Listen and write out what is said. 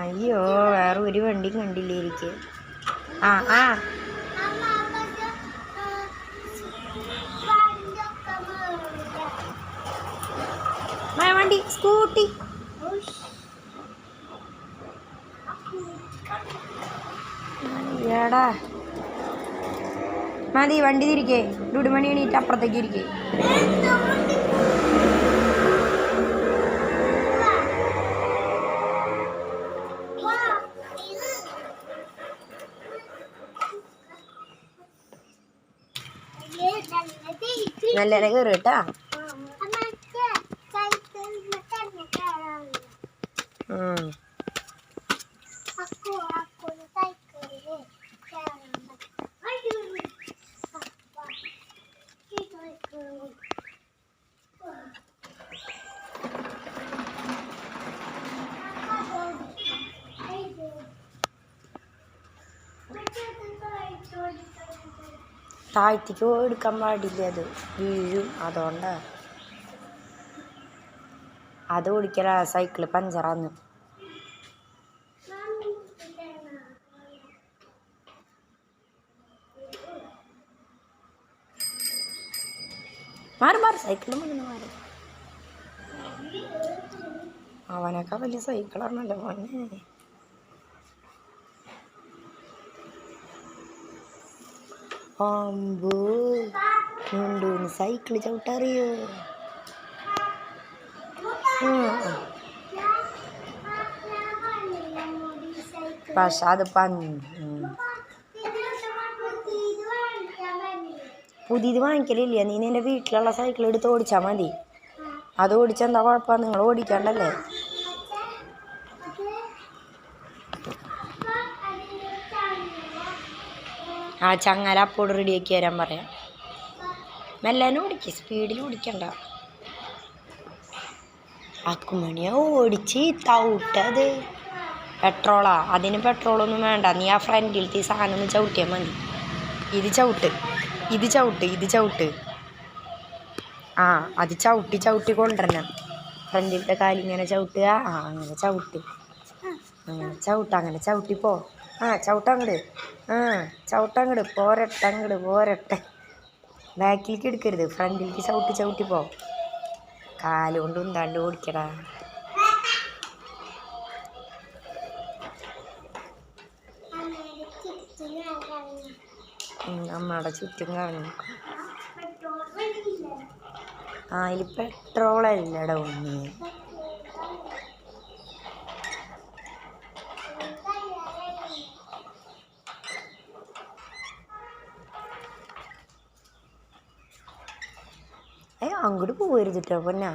അയ്യോ വേറെ ഒരു വണ്ടിയും കണ്ടില്ലേ എനിക്ക്? ആ ആ. വണ്ടി സ്കൂട്ടി. ഏടാ മതി വണ്ടി തിരിക്കേ. ഡുഡുമണി എണീറ്റ് അപ്പുറത്തേക്ക് ഇരിക്കേ. നല്ല കയറി കേട്ടാ ഉം. താഴ്ത്തിക്ക് എടുക്കാൻ പാടില്ല അത്. വീഴും അതുകൊണ്ട്. അത് ഓടിക്കല സൈക്കിൾ പഞ്ചറാന്ന്. മാറി മാറി സൈക്കിളും വന്ന് മാറി. അവനൊക്കെ വലിയ സൈക്കിളാണല്ലോ മോനെ. അമ്പോ മുണ്ടൂന്ന് സൈക്കിൾ ചവിട്ടറിയോ? പക്ഷെ അത് പുതിയത് വാങ്ങിക്കലില്ല? നീ നിന്റെ വീട്ടിലുള്ള സൈക്കിൾ എടുത്ത് ഓടിച്ചാ മതി. അത് ഓടിച്ചാൽ എന്താ കുഴപ്പം? നിങ്ങൾ ഓടിക്കണ്ടല്ലേ? ആ ചങ്ങല അപ്പോൾ റെഡിയാക്കി വരാൻ പറയാം. മെല്ലാനും ഓടിക്കുക സ്പീഡിൽ ഓടിക്കണ്ട. അക്കുമണിയാ ഓടിച്ച് തൗട്ടത്. പെട്രോളാ അതിന് പെട്രോളൊന്നും വേണ്ട. നീ ആ ഫ്രണ്ടിലത്തെ സാധനം ഒന്ന് ചവിട്ടിയാൽ മതി. ഇത് ചവിട്ട് ഇത് ചവിട്ട് ഇത് ചവിട്ട്. ആ അത് ചവിട്ടി ചവിട്ടി കൊണ്ടുവരണം. ഫ്രണ്ടിലത്തെ കാലിങ്ങനെ ചവിട്ടുക. ആ അങ്ങനെ ചവിട്ട്. അങ്ങനെ ചവിട്ട് അങ്ങനെ ചവിട്ടിപ്പോ ആ ചവിട്ടങ്ങട്. ആ ചവിട്ടങ്ങട്. പോരട്ടെ അങ്ങട് പോരട്ടെ. ബാക്കിലേക്ക് എടുക്കരുത്. ഫ്രണ്ടിലേക്ക് ചവിട്ടി ചവിട്ടി പോ. കാലുകൊണ്ട് ഉന്താണ്ട് ഓടിക്കടാ. അമ്മയുടെ ചുറ്റും കാണും ആ അതിൽ പെട്രോളല്ലട ഉണ്ണി. అంగుడుపు ఊరుదుటవునా